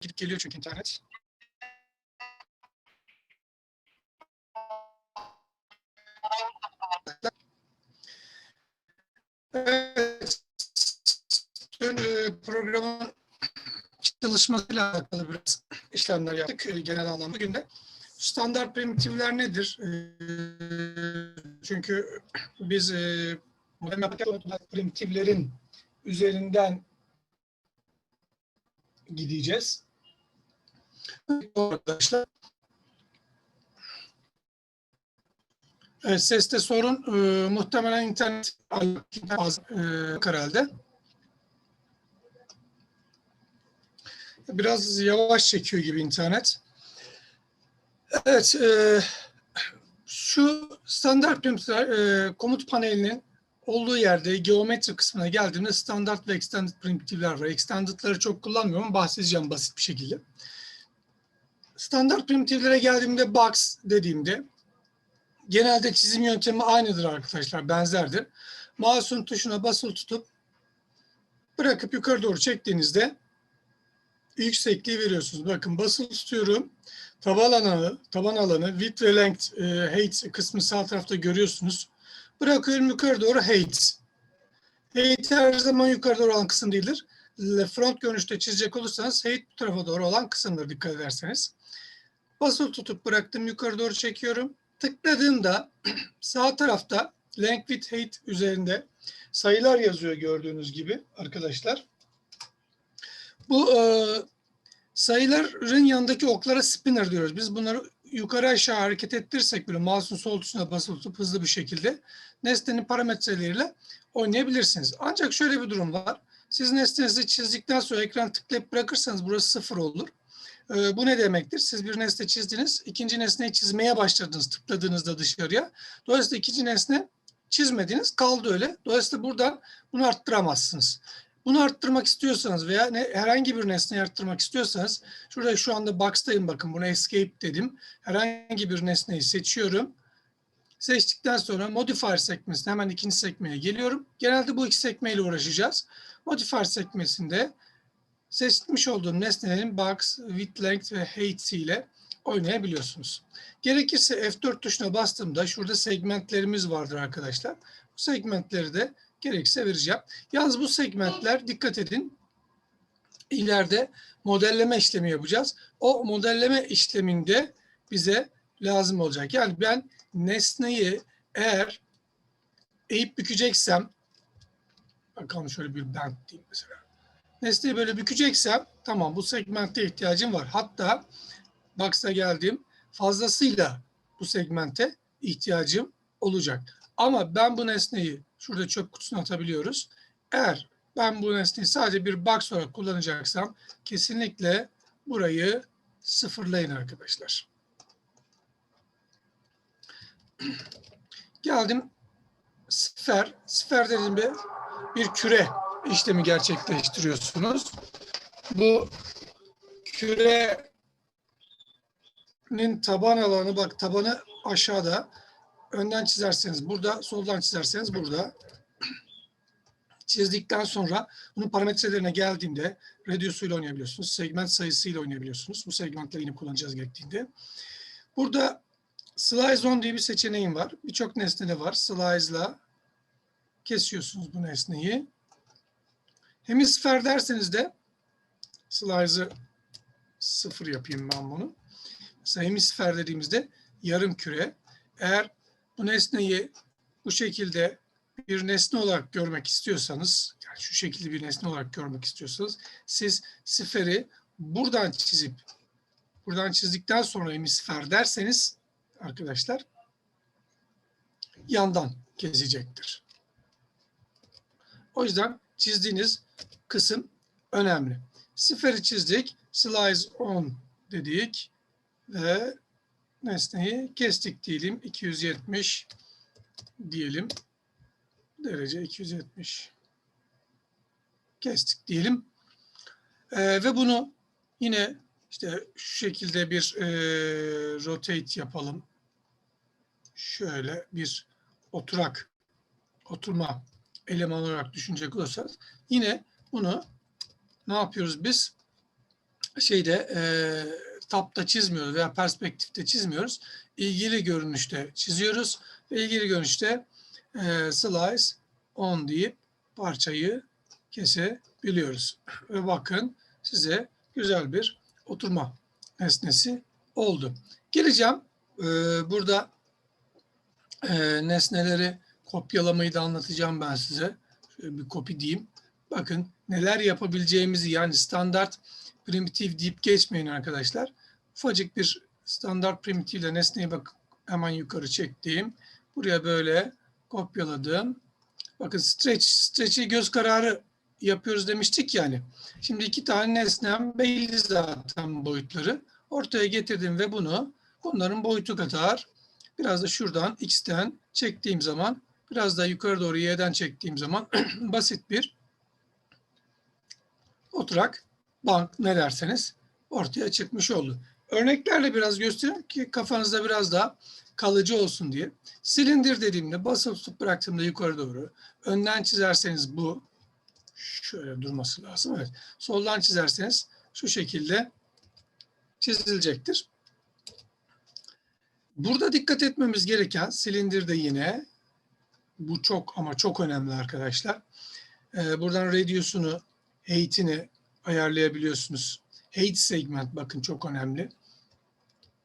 gidip geliyor çünkü internet. Evet. Dün e, programın çalışmasıyla alakalı biraz işlemler yaptık e, genel anlamda. Bugün de standart primitifler nedir? E, Çünkü biz primitiflerin üzerinden gideceğiz. Arkadaşlar. Evet, seste sorun. E, muhtemelen internet az e, herhalde. Biraz yavaş çekiyor gibi internet. Evet, e, şu standart primitifler e, komut panelinin olduğu yerde geometri kısmına geldiğimde standart ve extended primitifler var. Extended'ları çok kullanmıyorum bahsedeceğim basit bir şekilde. Standart primitiflere geldiğimde box dediğimde genelde çizim yöntemi aynıdır arkadaşlar, benzerdir. Mouse'un tuşuna basılı tutup bırakıp yukarı doğru çektiğinizde yüksekliği veriyorsunuz. Bakın basılı tutuyorum. Taban alanı, taban alanı, width ve length, e, height kısmı sağ tarafta görüyorsunuz. Bırakıyorum yukarı doğru height. Height her zaman yukarı doğru olan kısım değildir. Front görünüşte çizecek olursanız height bu tarafa doğru olan kısımdır dikkat ederseniz. Basılı tutup bıraktım yukarı doğru çekiyorum. Tıkladığımda sağ tarafta length with height üzerinde sayılar yazıyor gördüğünüz gibi arkadaşlar. Bu e, sayıların yanındaki oklara spinner diyoruz. Biz bunları yukarı aşağı hareket ettirirsek bile mouse'un sol tuşuna basılı tutup hızlı bir şekilde nesnenin parametreleriyle oynayabilirsiniz. Ancak şöyle bir durum var. Siz nesnenizi çizdikten sonra ekran tıklayıp bırakırsanız burası sıfır olur. Ee, bu ne demektir? Siz bir nesne çizdiniz, ikinci nesneyi çizmeye başladınız tıkladığınızda dışarıya. Dolayısıyla ikinci nesne çizmediniz, kaldı öyle. Dolayısıyla buradan bunu arttıramazsınız. Bunu arttırmak istiyorsanız veya ne, herhangi bir nesneyi arttırmak istiyorsanız, şurada şu anda box'tayım bakın, buna escape dedim. Herhangi bir nesneyi seçiyorum. Seçtikten sonra modifier sekmesine hemen ikinci sekmeye geliyorum. Genelde bu iki sekmeyle uğraşacağız. Modifier sekmesinde seçmiş olduğum nesnelerin box, width, length ve height ile oynayabiliyorsunuz. Gerekirse F4 tuşuna bastığımda şurada segmentlerimiz vardır arkadaşlar. Bu segmentleri de gerekirse vereceğim. Yalnız bu segmentler dikkat edin ileride modelleme işlemi yapacağız. O modelleme işleminde bize lazım olacak. Yani ben nesneyi eğer eğip bükeceksem bakalım şöyle bir bend diyeyim mesela. Nesneyi böyle bükeceksem tamam bu segmente ihtiyacım var. Hatta box'a geldim fazlasıyla bu segmente ihtiyacım olacak. Ama ben bu nesneyi şurada çöp kutusuna atabiliyoruz. Eğer ben bu nesneyi sadece bir box olarak kullanacaksam kesinlikle burayı sıfırlayın arkadaşlar. Geldim sifer. Sifer dediğimde bir küre işlemi gerçekleştiriyorsunuz. Bu kürenin taban alanı bak tabanı aşağıda. Önden çizerseniz burada, soldan çizerseniz burada. Çizdikten sonra bunun parametrelerine geldiğinde radius ile oynayabiliyorsunuz. Segment sayısıyla oynayabiliyorsunuz. Bu segmentleri yine kullanacağız gerektiğinde. Burada Slice on diye bir seçeneğim var. Birçok nesnede var. Slice'la kesiyorsunuz bu nesneyi. Hemisfer derseniz de slice'ı sıfır yapayım ben bunu. Mesela hemisfer dediğimizde yarım küre. Eğer bu nesneyi bu şekilde bir nesne olarak görmek istiyorsanız, yani şu şekilde bir nesne olarak görmek istiyorsanız, siz siferi buradan çizip, buradan çizdikten sonra hemisfer derseniz arkadaşlar yandan kesecektir. O yüzden çizdiğiniz kısım önemli. Siferi çizdik. Slice on dedik. Ve nesneyi kestik diyelim. 270 diyelim. Derece 270 kestik diyelim. Ee, ve bunu yine işte şu şekilde bir e, rotate yapalım. Şöyle bir oturak, oturma eleman olarak düşünecek olursanız yine bunu ne yapıyoruz biz? şeyde e, tapta çizmiyoruz veya perspektifte çizmiyoruz. İlgili görünüşte çiziyoruz ve ilgili görünüşte e, slice on deyip parçayı kesebiliyoruz. Ve bakın size güzel bir oturma nesnesi oldu. Geleceğim e, burada e, nesneleri kopyalamayı da anlatacağım ben size. Şöyle bir kopya diyeyim. Bakın neler yapabileceğimizi yani standart primitif deyip geçmeyin arkadaşlar. Ufacık bir standart primitifle nesneyi bak hemen yukarı çektiğim. Buraya böyle kopyaladım. Bakın stretch, stretch'i göz kararı yapıyoruz demiştik yani. Şimdi iki tane nesnem belli zaten boyutları. Ortaya getirdim ve bunu bunların boyutu kadar biraz da şuradan x'ten çektiğim zaman biraz da yukarı doğru y'den çektiğim zaman basit bir oturak bank ne derseniz ortaya çıkmış oldu. Örneklerle biraz göstereyim ki kafanızda biraz daha kalıcı olsun diye. Silindir dediğimde basılı tutup bıraktığımda yukarı doğru. Önden çizerseniz bu şöyle durması lazım. Evet. Soldan çizerseniz şu şekilde çizilecektir. Burada dikkat etmemiz gereken silindirde yine bu çok ama çok önemli arkadaşlar. Ee, buradan radius'unu, height'ini ayarlayabiliyorsunuz. Height segment bakın çok önemli.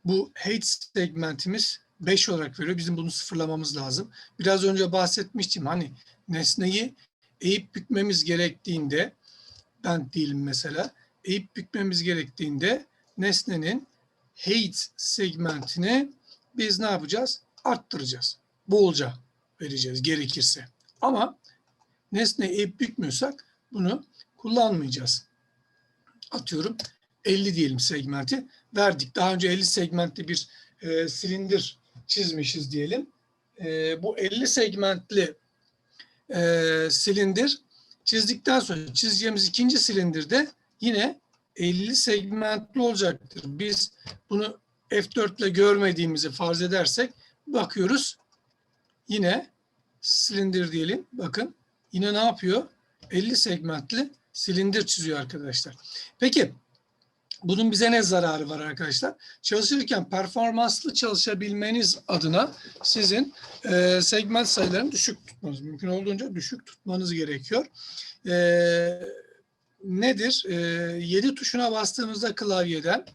Bu height segmentimiz 5 olarak veriyor. Bizim bunu sıfırlamamız lazım. Biraz önce bahsetmiştim. Hani nesneyi eğip bükmemiz gerektiğinde ben değilim mesela. Eğip bükmemiz gerektiğinde nesnenin height segmentini biz ne yapacağız? Arttıracağız. Bolca vereceğiz gerekirse. Ama nesne eğip bükmüyorsak bunu kullanmayacağız. Atıyorum 50 diyelim segmenti verdik. Daha önce 50 segmentli bir e, silindir çizmişiz diyelim. E, bu 50 segmentli e, silindir çizdikten sonra çizeceğimiz ikinci silindirde yine 50 segmentli olacaktır. Biz bunu F4 ile görmediğimizi farz edersek bakıyoruz yine silindir diyelim. Bakın yine ne yapıyor? 50 segmentli silindir çiziyor arkadaşlar. Peki bunun bize ne zararı var arkadaşlar? Çalışırken performanslı çalışabilmeniz adına sizin e, segment sayılarını düşük tutmanız, mümkün olduğunca düşük tutmanız gerekiyor. E, nedir? E, 7 tuşuna bastığımızda klavyeden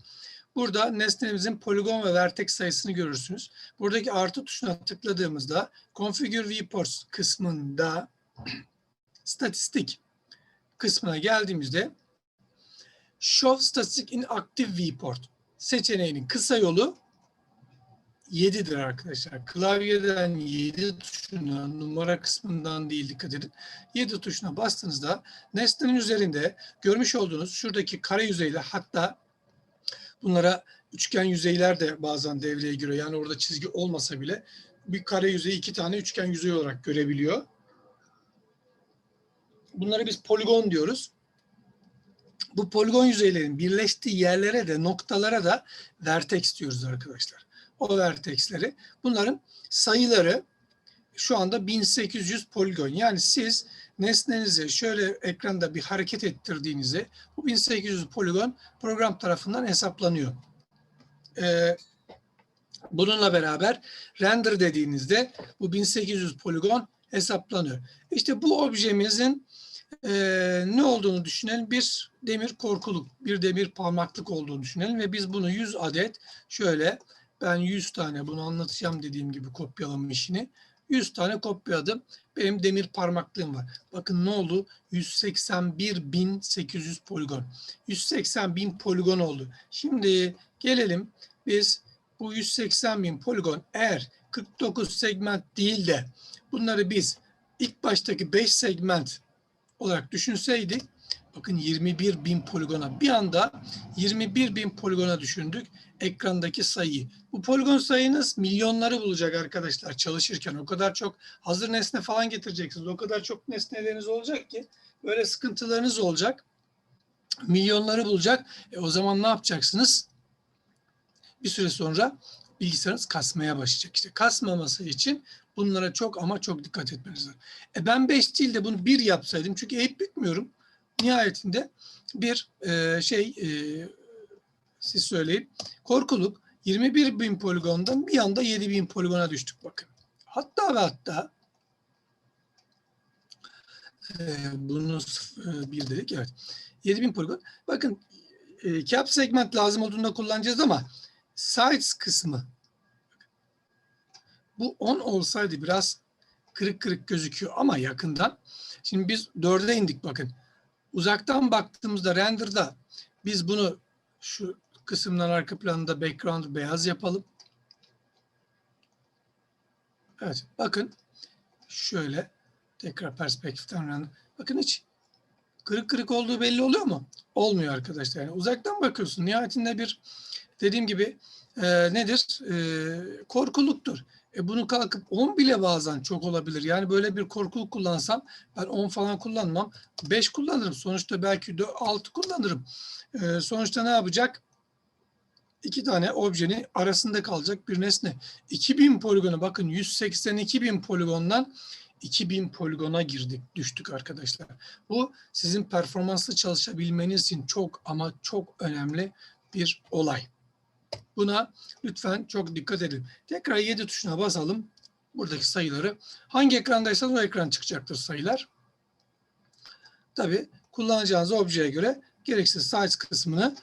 burada nesnemizin poligon ve vertex sayısını görürsünüz. Buradaki artı tuşuna tıkladığımızda Configure Viewports kısmında statistik kısmına geldiğimizde Show Statistic in Active Viewport seçeneğinin kısa yolu 7'dir arkadaşlar. Klavyeden 7 tuşuna numara kısmından değil dikkat edin. 7 tuşuna bastığınızda nesnenin üzerinde görmüş olduğunuz şuradaki kare yüzeyler hatta bunlara üçgen yüzeyler de bazen devreye giriyor. Yani orada çizgi olmasa bile bir kare yüzeyi iki tane üçgen yüzey olarak görebiliyor. Bunlara biz poligon diyoruz bu poligon yüzeylerin birleştiği yerlere de noktalara da vertex diyoruz arkadaşlar. O vertexleri bunların sayıları şu anda 1800 poligon. Yani siz nesnenizi şöyle ekranda bir hareket ettirdiğinizde bu 1800 poligon program tarafından hesaplanıyor. Ee, bununla beraber render dediğinizde bu 1800 poligon hesaplanıyor. İşte bu objemizin e, ne olduğunu düşünelim. Bir demir korkuluk, bir demir parmaklık olduğunu düşünelim ve biz bunu 100 adet şöyle ben 100 tane bunu anlatacağım dediğim gibi kopyalama işini. 100 tane kopyaladım. Benim demir parmaklığım var. Bakın ne oldu? 181.800 poligon. 180.000 poligon oldu. Şimdi gelelim biz bu 180.000 poligon eğer 49 segment değil de bunları biz ilk baştaki 5 segment olarak düşünseydik bakın 21 bin poligona bir anda 21 bin poligona düşündük ekrandaki sayıyı. Bu poligon sayınız milyonları bulacak arkadaşlar çalışırken. O kadar çok hazır nesne falan getireceksiniz. O kadar çok nesneleriniz olacak ki böyle sıkıntılarınız olacak. Milyonları bulacak. E o zaman ne yapacaksınız? Bir süre sonra bilgisayarınız kasmaya başlayacak. İşte kasmaması için bunlara çok ama çok dikkat etmeniz lazım. E ben 5 değil de bunu 1 yapsaydım çünkü eğip bükmüyorum. Nihayetinde bir e, şey e, siz söyleyin. Korkuluk 21 bin poligondan bir anda 7 bin poligona düştük bakın. Hatta ve hatta e, bunu e, bir dedik evet. 7000 poligon. Bakın e, cap segment lazım olduğunda kullanacağız ama sides kısmı bu 10 olsaydı biraz kırık kırık gözüküyor ama yakından. Şimdi biz 4'e indik bakın. Uzaktan baktığımızda render'da biz bunu şu kısımdan arka planında background beyaz yapalım. Evet bakın şöyle tekrar perspektiften render. Bakın hiç kırık kırık olduğu belli oluyor mu? Olmuyor arkadaşlar. Yani uzaktan bakıyorsun. Nihayetinde bir dediğim gibi e, nedir? E, korkuluktur. E bunu kalkıp 10 bile bazen çok olabilir. Yani böyle bir korkuluk kullansam ben 10 falan kullanmam. 5 kullanırım. Sonuçta belki 6 kullanırım. E, sonuçta ne yapacak? İki tane objenin arasında kalacak bir nesne. 2000 poligonu bakın 182 bin poligondan 2000 poligona girdik, düştük arkadaşlar. Bu sizin performanslı çalışabilmeniz için çok ama çok önemli bir olay. Buna lütfen çok dikkat edin. Tekrar 7 tuşuna basalım. Buradaki sayıları. Hangi ekrandaysanız o ekran çıkacaktır sayılar. Tabi kullanacağınız objeye göre gereksiz size kısmını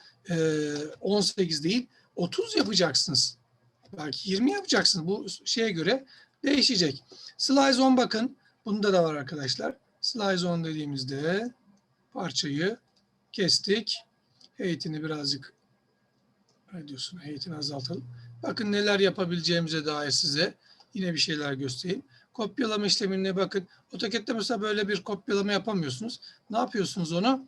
18 değil 30 yapacaksınız. Belki 20 yapacaksınız. Bu şeye göre değişecek. Slice on bakın. Bunda da var arkadaşlar. Slice on dediğimizde parçayı kestik. Heyetini birazcık ne diyorsun? Heyetini azaltalım. Bakın neler yapabileceğimize dair size yine bir şeyler göstereyim. Kopyalama işlemine bakın. AutoCAD'de mesela böyle bir kopyalama yapamıyorsunuz. Ne yapıyorsunuz onu?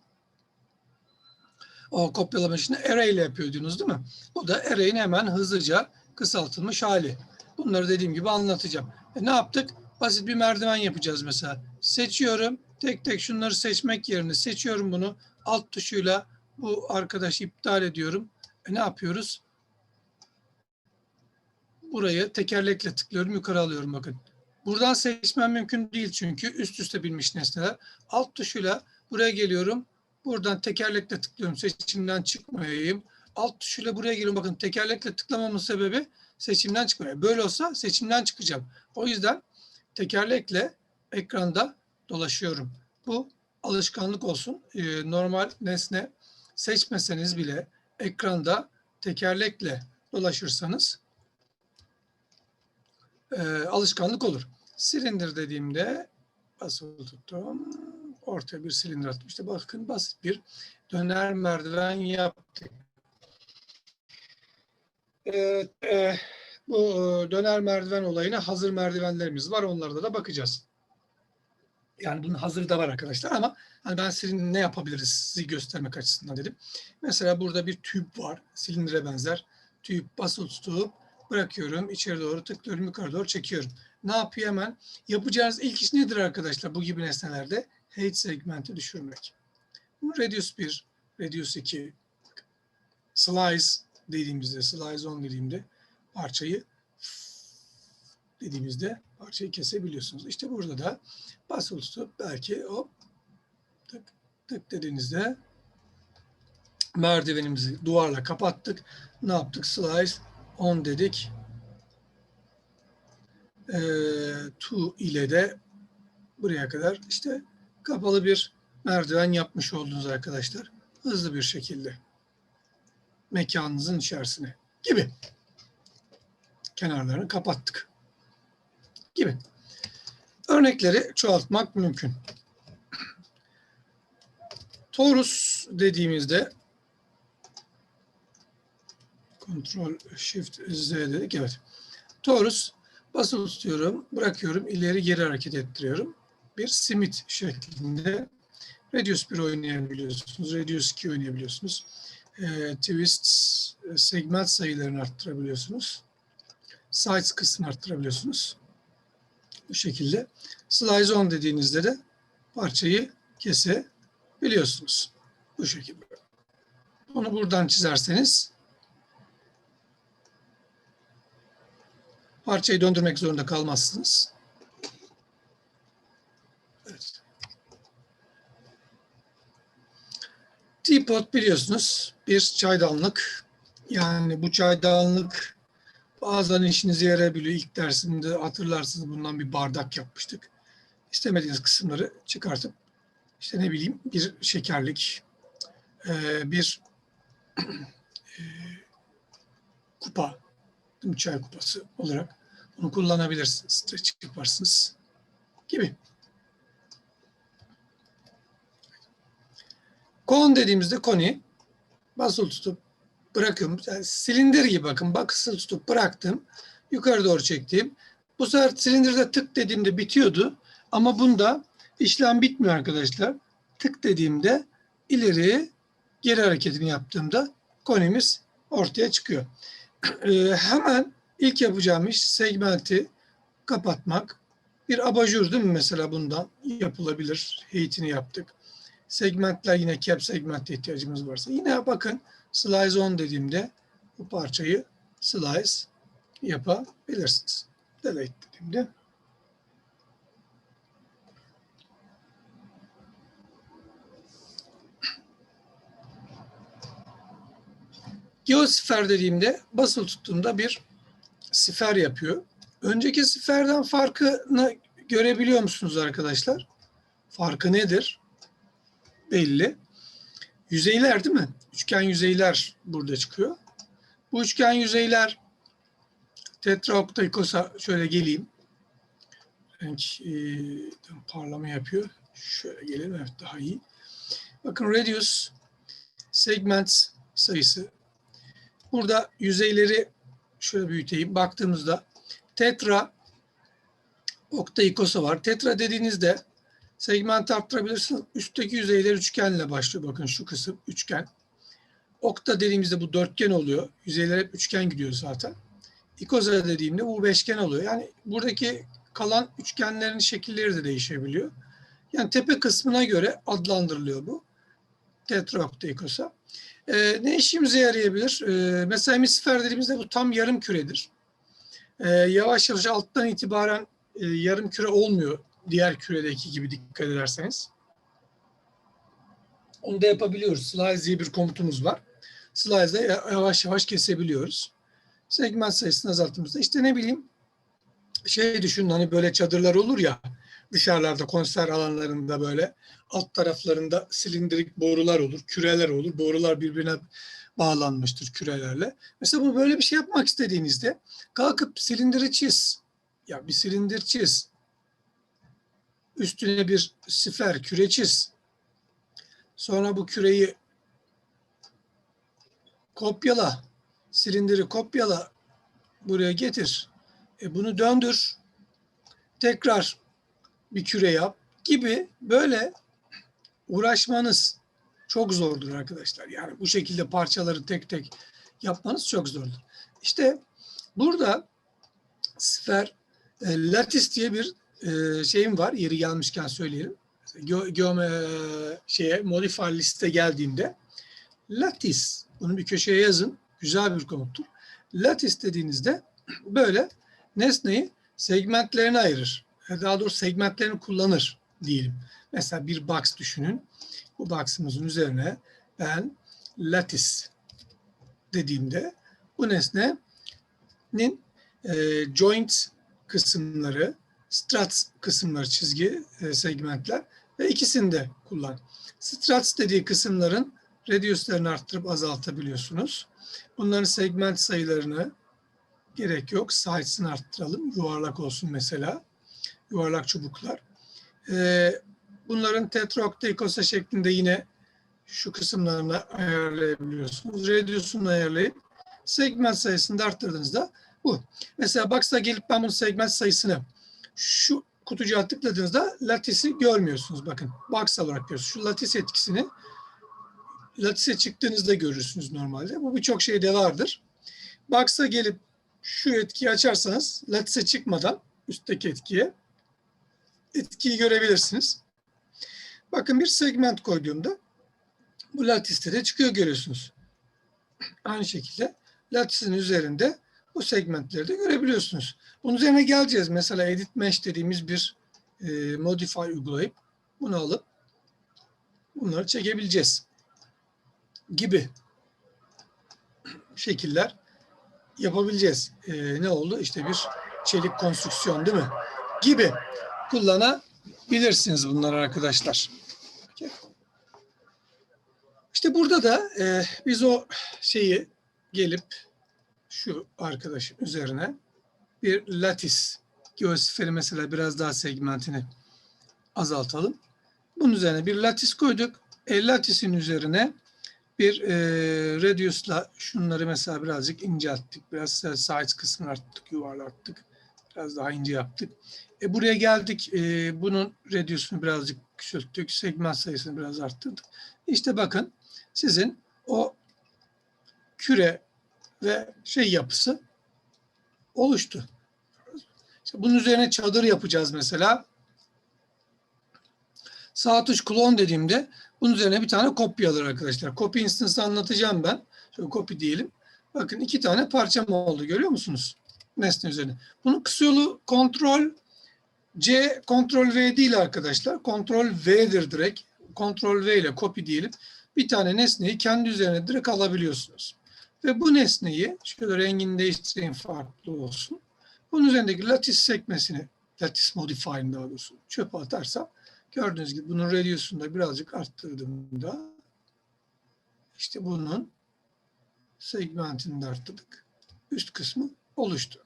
O kopyalama işini array ile yapıyordunuz değil mi? Bu da array'in hemen hızlıca kısaltılmış hali. Bunları dediğim gibi anlatacağım. E ne yaptık? Basit bir merdiven yapacağız mesela. Seçiyorum. Tek tek şunları seçmek yerine seçiyorum bunu. Alt tuşuyla bu arkadaşı iptal ediyorum. Ne yapıyoruz? Burayı tekerlekle tıklıyorum. Yukarı alıyorum bakın. Buradan seçmem mümkün değil çünkü üst üste binmiş nesneler. Alt tuşuyla buraya geliyorum. Buradan tekerlekle tıklıyorum. Seçimden çıkmayayım. Alt tuşuyla buraya geliyorum. Bakın tekerlekle tıklamamın sebebi seçimden çıkmıyor. Böyle olsa seçimden çıkacağım. O yüzden tekerlekle ekranda dolaşıyorum. Bu alışkanlık olsun. Ee, normal nesne seçmeseniz bile ekranda tekerlekle dolaşırsanız e, alışkanlık olur. Silindir dediğimde basılı tuttum. Ortaya bir silindir attım. İşte bakın basit bir döner merdiven yaptık. Evet, e, bu döner merdiven olayına hazır merdivenlerimiz var. Onlarda da bakacağız. Yani bunun hazırı da var arkadaşlar ama hani ben sizin ne yapabiliriz sizi göstermek açısından dedim. Mesela burada bir tüp var. Silindire benzer. Tüp basılı tutup bırakıyorum. içeri doğru tıklıyorum. Yukarı doğru çekiyorum. Ne yapıyor hemen? Yapacağınız ilk iş nedir arkadaşlar bu gibi nesnelerde? Height segmenti düşürmek. Bunu reduce 1, reduce 2, slice dediğimizde, slice on dediğimde parçayı dediğimizde parçayı kesebiliyorsunuz. İşte burada da basılı tutup belki hop tık tık dediğinizde merdivenimizi duvarla kapattık. Ne yaptık? Slice on dedik. E, to ile de buraya kadar işte kapalı bir merdiven yapmış oldunuz arkadaşlar. Hızlı bir şekilde mekanınızın içerisine gibi. Kenarlarını kapattık gibi. Örnekleri çoğaltmak mümkün. Torus dediğimizde Ctrl Shift Z dedik. Evet. Torus basılı tutuyorum, bırakıyorum, ileri geri hareket ettiriyorum. Bir simit şeklinde Radius 1 oynayabiliyorsunuz, Radius 2 oynayabiliyorsunuz. E, twist, segment sayılarını arttırabiliyorsunuz. Size kısmını arttırabiliyorsunuz. Bu şekilde. Slice on dediğinizde de parçayı kesebiliyorsunuz. Bu şekilde. Bunu buradan çizerseniz parçayı döndürmek zorunda kalmazsınız. Evet. Teapot biliyorsunuz bir çaydanlık. Yani bu çaydanlık bazen işinize yarayabiliyor. İlk dersinde hatırlarsınız bundan bir bardak yapmıştık. İstemediğiniz kısımları çıkartıp işte ne bileyim bir şekerlik, e, bir e, kupa, çay kupası olarak bunu kullanabilirsiniz. Streç yaparsınız gibi. Kon dediğimizde koni basılı tutup bırakıyorum. Yani silindir gibi bakın. Basılı tutup bıraktım. Yukarı doğru çektim. Bu sefer silindirde tık dediğimde bitiyordu. Ama bunda işlem bitmiyor arkadaşlar. Tık dediğimde ileri geri hareketini yaptığımda konimiz ortaya çıkıyor. Ee, hemen ilk yapacağım iş segmenti kapatmak. Bir abajur değil mi mesela bundan yapılabilir. Heyetini yaptık. Segmentler yine cap segment ihtiyacımız varsa. Yine bakın slice on dediğimde bu parçayı slice yapabilirsiniz. Delete dediğimde Geosifer dediğimde basılı tuttuğumda bir sifer yapıyor. Önceki siferden farkını görebiliyor musunuz arkadaşlar? Farkı nedir? Belli. Yüzeyler değil mi? Üçgen yüzeyler burada çıkıyor. Bu üçgen yüzeyler tetraoktaikosa şöyle geleyim. Renk e, parlama yapıyor. Şöyle gelelim. Evet daha iyi. Bakın radius segment sayısı. Burada yüzeyleri şöyle büyüteyim. Baktığımızda tetra oktaikosa var. Tetra dediğinizde segment arttırabilirsiniz. Üstteki yüzeyler üçgenle başlıyor. Bakın şu kısım üçgen. Okta dediğimizde bu dörtgen oluyor. Yüzeyler hep üçgen gidiyor zaten. İkoza dediğimde bu beşgen oluyor. Yani buradaki kalan üçgenlerin şekilleri de değişebiliyor. Yani tepe kısmına göre adlandırılıyor bu. Tetraoktaikosa. Ee, ne işimize yarayabilir? Ee, mesela hemisfer dediğimizde bu tam yarım küredir. Ee, yavaş yavaş alttan itibaren e, yarım küre olmuyor diğer küredeki gibi dikkat ederseniz. Onu da yapabiliyoruz. Slice diye bir komutumuz var. Slice'da yavaş yavaş kesebiliyoruz. Segment sayısını azalttığımızda işte ne bileyim şey düşünün hani böyle çadırlar olur ya dışarılarda konser alanlarında böyle alt taraflarında silindirik borular olur, küreler olur. Borular birbirine bağlanmıştır kürelerle. Mesela bunu böyle bir şey yapmak istediğinizde kalkıp silindiri çiz. Ya bir silindir çiz. Üstüne bir sifer küre çiz. Sonra bu küreyi kopyala. Silindiri kopyala. Buraya getir. E bunu döndür. Tekrar bir küre yap gibi böyle uğraşmanız çok zordur arkadaşlar. Yani bu şekilde parçaları tek tek yapmanız çok zordur. İşte burada sfer e, latis diye bir e, şeyim var. Yeri gelmişken söyleyelim. Ge geome şeye modifier liste geldiğimde latis bunu bir köşeye yazın. Güzel bir komuttur. Latis dediğinizde böyle nesneyi segmentlerine ayırır. Daha doğrusu segmentlerini kullanır diyelim. Mesela bir box düşünün. Bu box'ımızın üzerine ben lattice dediğimde bu nesnenin e, joint kısımları, struts kısımları çizgi e, segmentler ve ikisini de kullan. Struts dediği kısımların radius'larını arttırıp azaltabiliyorsunuz. Bunların segment sayılarını gerek yok. Sizes'ını arttıralım. Yuvarlak olsun mesela. Yuvarlak çubuklar. Ee, bunların tetraoktaikosa şeklinde yine şu kısımlarını ayarlayabiliyorsunuz. Radius'unu ayarlayıp segment sayısını da arttırdığınızda bu. Mesela Box'a gelip ben bunun segment sayısını şu kutucuğa tıkladığınızda latisi görmüyorsunuz. Bakın box olarak görüyorsunuz. Şu latis etkisini latise çıktığınızda görürsünüz normalde. Bu birçok şeyde vardır. Box'a gelip şu etkiyi açarsanız latise çıkmadan üstteki etkiye etkiyi görebilirsiniz. Bakın bir segment koyduğumda bu latiste de çıkıyor görüyorsunuz. Aynı şekilde latisin üzerinde bu segmentleri de görebiliyorsunuz. Bunun üzerine geleceğiz. Mesela edit mesh dediğimiz bir e, modify uygulayıp bunu alıp bunları çekebileceğiz gibi. şekiller yapabileceğiz. Ee, ne oldu? İşte bir çelik konstrüksiyon değil mi? Gibi kullanabilirsiniz bunları arkadaşlar. İşte burada da e, biz o şeyi gelip şu arkadaşın üzerine bir latis geosiferi mesela biraz daha segmentini azaltalım. Bunun üzerine bir latis koyduk. E, latisin üzerine bir e, radius'la şunları mesela birazcık incelttik. Biraz size kısmını arttık, yuvarlattık. Biraz daha ince yaptık. E, buraya geldik. E, bunun radius'unu birazcık küçülttük. Segment sayısını biraz arttırdık. İşte bakın sizin o küre ve şey yapısı oluştu. İşte bunun üzerine çadır yapacağız mesela. Sağ tuş klon dediğimde bunun üzerine bir tane kopya alır arkadaşlar. Copy instance'ı anlatacağım ben. Şöyle copy diyelim. Bakın iki tane parçam oldu görüyor musunuz? Nesne üzerine. Bunun kısa yolu kontrol C, kontrol V değil arkadaşlar. Kontrol V'dir direkt. Kontrol V ile copy diyelim. Bir tane nesneyi kendi üzerine direkt alabiliyorsunuz. Ve bu nesneyi şöyle rengini değiştireyim farklı olsun. Bunun üzerindeki lattice sekmesini, lattice modifier'ını daha doğrusu çöpe atarsam gördüğünüz gibi bunun radius'unu da birazcık arttırdığımda işte bunun segmentini de arttırdık. Üst kısmı oluştu.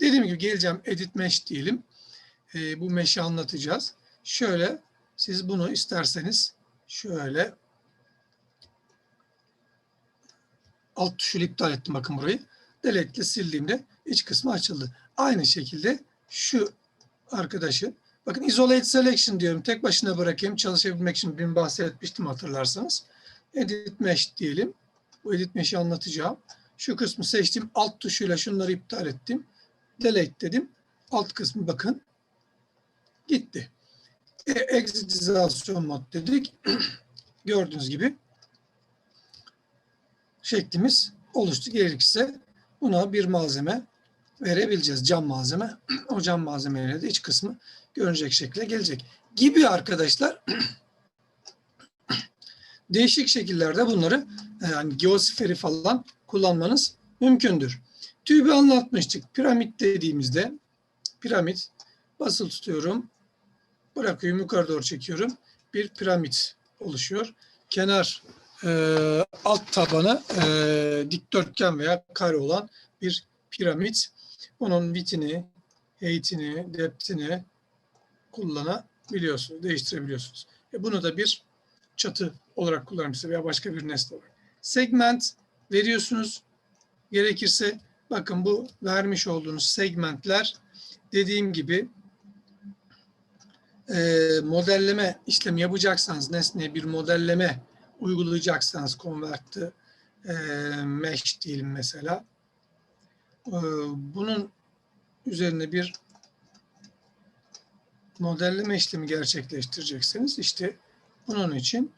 Dediğim gibi geleceğim edit mesh diyelim. E, bu mesh'i anlatacağız. Şöyle siz bunu isterseniz şöyle alt tuşuyla iptal ettim bakın burayı. Delete sildiğimde iç kısmı açıldı. Aynı şekilde şu arkadaşı bakın isolate selection diyorum. Tek başına bırakayım. Çalışabilmek için bir bahsetmiştim hatırlarsanız. Edit mesh diyelim. Bu edit mesh'i anlatacağım. Şu kısmı seçtim. Alt tuşuyla şunları iptal ettim. Delete dedim. Alt kısmı bakın gitti. E, exitizasyon mod dedik. Gördüğünüz gibi şeklimiz oluştu. Gerekirse buna bir malzeme verebileceğiz. Cam malzeme. O cam malzemeyle de iç kısmı görünecek şekilde gelecek. Gibi arkadaşlar değişik şekillerde bunları yani geosferi falan kullanmanız mümkündür. Tübü anlatmıştık. Piramit dediğimizde piramit basılı tutuyorum. Bırakıyorum yukarı doğru çekiyorum. Bir piramit oluşuyor. Kenar e, alt tabanı e, dikdörtgen veya kare olan bir piramit. Bunun vitini, height'ini, depth'ini kullanabiliyorsunuz, değiştirebiliyorsunuz. E, bunu da bir çatı olarak kullanabilirsiniz veya başka bir nesne olarak. Segment veriyorsunuz. Gerekirse bakın bu vermiş olduğunuz segmentler dediğim gibi e, modelleme işlemi yapacaksanız nesneye bir modelleme uygulayacaksanız convert'ı e, mesh diyelim mesela. E, bunun üzerine bir modelleme işlemi gerçekleştireceksiniz. İşte bunun için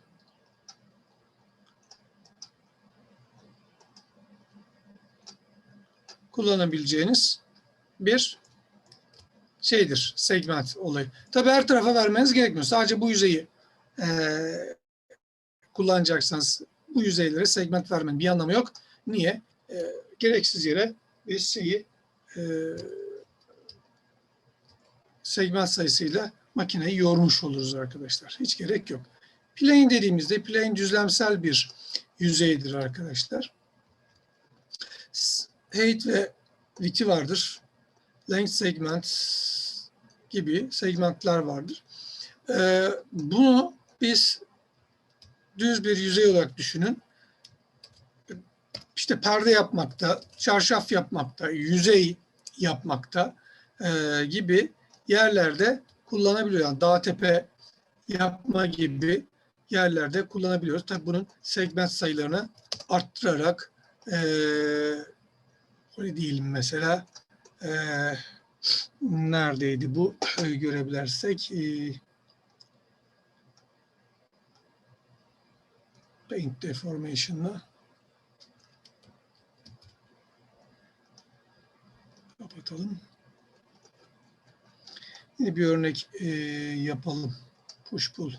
kullanabileceğiniz bir şeydir, segment olayı. Tabii her tarafa vermeniz gerekmiyor. Sadece bu yüzeyi e, kullanacaksanız bu yüzeylere segment vermenin bir anlamı yok. Niye? E, gereksiz yere biz şeyi e, segment sayısıyla makineyi yormuş oluruz arkadaşlar. Hiç gerek yok. Plane dediğimizde plane düzlemsel bir yüzeydir arkadaşlar. Height ve width'i vardır. Length segment gibi segmentler vardır. Ee, bunu biz düz bir yüzey olarak düşünün. İşte perde yapmakta, çarşaf yapmakta, yüzey yapmakta e, gibi yerlerde kullanabiliyor. Yani dağ tepe yapma gibi yerlerde kullanabiliyoruz. Tabii bunun segment sayılarını arttırarak e, öyle diyelim mesela e, neredeydi bu görebilirsek e, paint deformation'la kapatalım. Yine bir örnek e, yapalım. Push pull.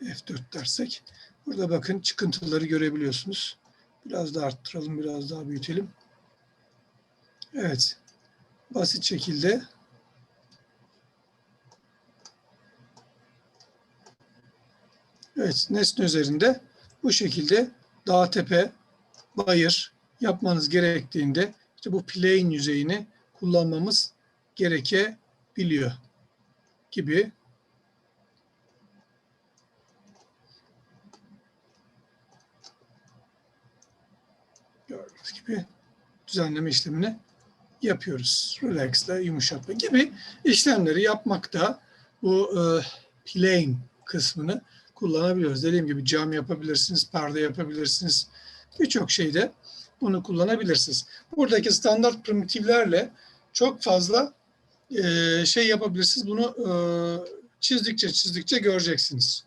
F4 dersek. Burada bakın çıkıntıları görebiliyorsunuz. Biraz daha arttıralım, biraz daha büyütelim. Evet. Basit şekilde Evet, nesne üzerinde bu şekilde dağ tepe, bayır yapmanız gerektiğinde işte bu plane yüzeyini kullanmamız gerekebiliyor gibi. Gördüğünüz gibi düzenleme işlemini yapıyoruz. Relax ile yumuşatma gibi işlemleri yapmakta bu e, plane kısmını kullanabiliyoruz. Dediğim gibi cam yapabilirsiniz, perde yapabilirsiniz. Birçok şeyde bunu kullanabilirsiniz. Buradaki standart primitiflerle çok fazla e, şey yapabilirsiniz. Bunu e, çizdikçe çizdikçe göreceksiniz.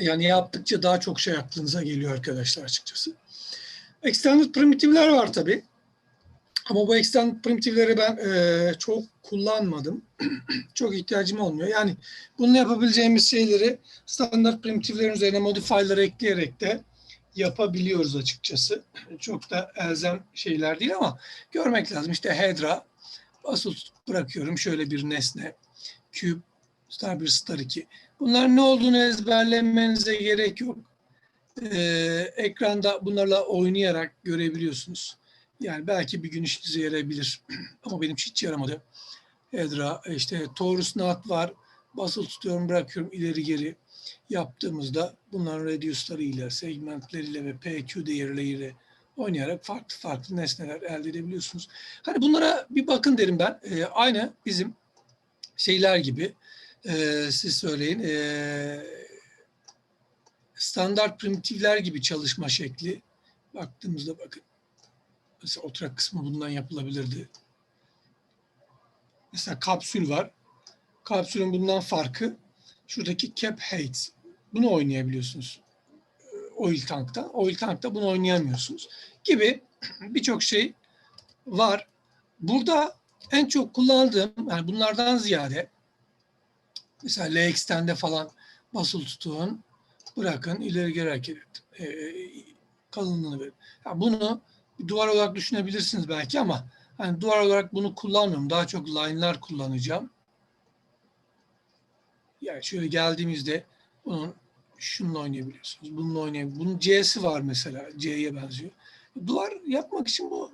Yani yaptıkça daha çok şey aklınıza geliyor arkadaşlar açıkçası. Extended primitifler var tabii. Ama bu extended primitifleri ben e, çok kullanmadım. çok ihtiyacım olmuyor. Yani bunu yapabileceğimiz şeyleri standart primitiflerin üzerine modifier'ları ekleyerek de yapabiliyoruz açıkçası. Çok da elzem şeyler değil ama görmek lazım. İşte Hedra basılı bırakıyorum. Şöyle bir nesne. Cube, star 1, star 2. Bunların ne olduğunu ezberlemenize gerek yok. Ee, ekranda bunlarla oynayarak görebiliyorsunuz. Yani belki bir gün işinize yarayabilir. Ama benim hiç yaramadı. Hedra, işte torus nat var. Basılı tutuyorum, bırakıyorum ileri geri yaptığımızda bunların reduce'larıyla, segmentleriyle ve PQ değerleriyle oynayarak farklı farklı nesneler elde edebiliyorsunuz. Hani bunlara bir bakın derim ben. Ee, aynı bizim şeyler gibi e, siz söyleyin e, standart primitifler gibi çalışma şekli baktığımızda bakın mesela oturak kısmı bundan yapılabilirdi. Mesela kapsül var. Kapsülün bundan farkı şuradaki cap height. Bunu oynayabiliyorsunuz. Oil tankta. Oil tankta bunu oynayamıyorsunuz. Gibi birçok şey var. Burada en çok kullandığım yani bunlardan ziyade mesela LX'ten de falan basılı tutun, bırakın, ileri geri hareket edin. Ee, kalınlığını verin. Yani bunu duvar olarak düşünebilirsiniz belki ama hani duvar olarak bunu kullanmıyorum. Daha çok line'lar kullanacağım. Yani şöyle geldiğimizde bunun şununla oynayabiliyorsunuz. Bununla oynayabiliyorsunuz. Bunun C'si var mesela. C'ye benziyor. Duvar yapmak için bu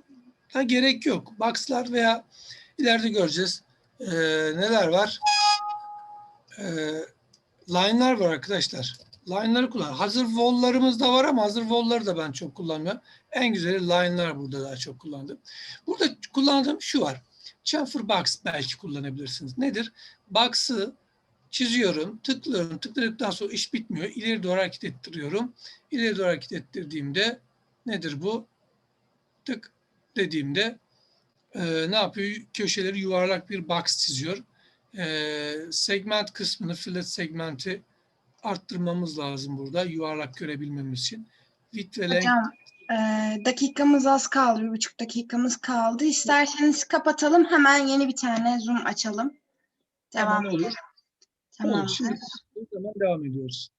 da gerek yok. Box'lar veya ileride göreceğiz. Ee, neler var? Ee, line'lar var arkadaşlar. Line'ları kullan. Hazır wall'larımız da var ama hazır wall'ları da ben çok kullanmıyorum. En güzeli line'lar burada daha çok kullandım. Burada kullandığım şu var. Chamfer box belki kullanabilirsiniz. Nedir? Box'ı çiziyorum, tıklıyorum. Tıkladıktan sonra iş bitmiyor. İleri doğru hareket ettiriyorum. İleri doğru hareket ettirdiğimde nedir bu? Tık dediğimde e, ne yapıyor? Köşeleri yuvarlak bir box çiziyor. E, segment kısmını, fillet segmenti arttırmamız lazım burada yuvarlak görebilmemiz için. Width ve length e, dakikamız az kaldı. Bir buçuk dakikamız kaldı. İsterseniz kapatalım. Hemen yeni bir tane Zoom açalım. Devam Tamam, olur. Tamam. Olur. Şimdi o zaman devam ediyoruz.